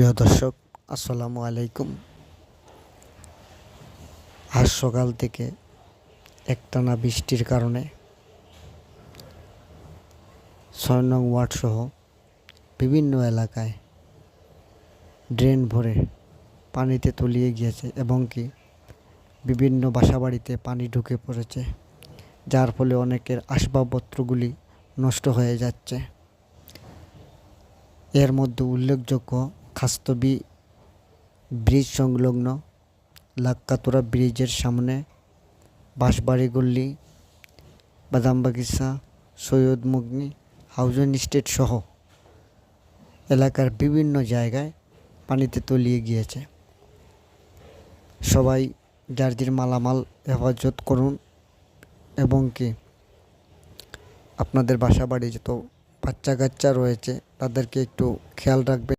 প্রিয় দর্শক, আসসালামু আলাইকুম। আজ সকাল থেকে একটানা বৃষ্টির কারণে ছয় নং ওয়ার্ড সহ বিভিন্ন এলাকায় ড্রেন ভরে পানিতে তলিয়ে গিয়েছে এবং কি বিভিন্ন বাসাবাড়িতে পানি ঢুকে পড়েছে, যার ফলে অনেকের আসবাবপত্রগুলি নষ্ট হয়ে যাচ্ছে। এর মধ্যে উল্লেখযোগ্য খাস্তবি ব্রিজ সংলগ্ন লাক্কাতুরা ব্রিজের সামনে বাঁশবাড়ি গল্লি বাদাম বাদামবাগিচা, সৈয়দ মুগনি হাউজিং স্টেট সহ এলাকার বিভিন্ন জায়গায় পানিতে তলিয়ে গিয়েছে। সবাই যার মালামাল হেফাজত করুন এবং কি আপনাদের বাসা বাড়ি যত বাচ্চা কাচ্চা রয়েছে তাদেরকে একটু খেয়াল রাখবেন।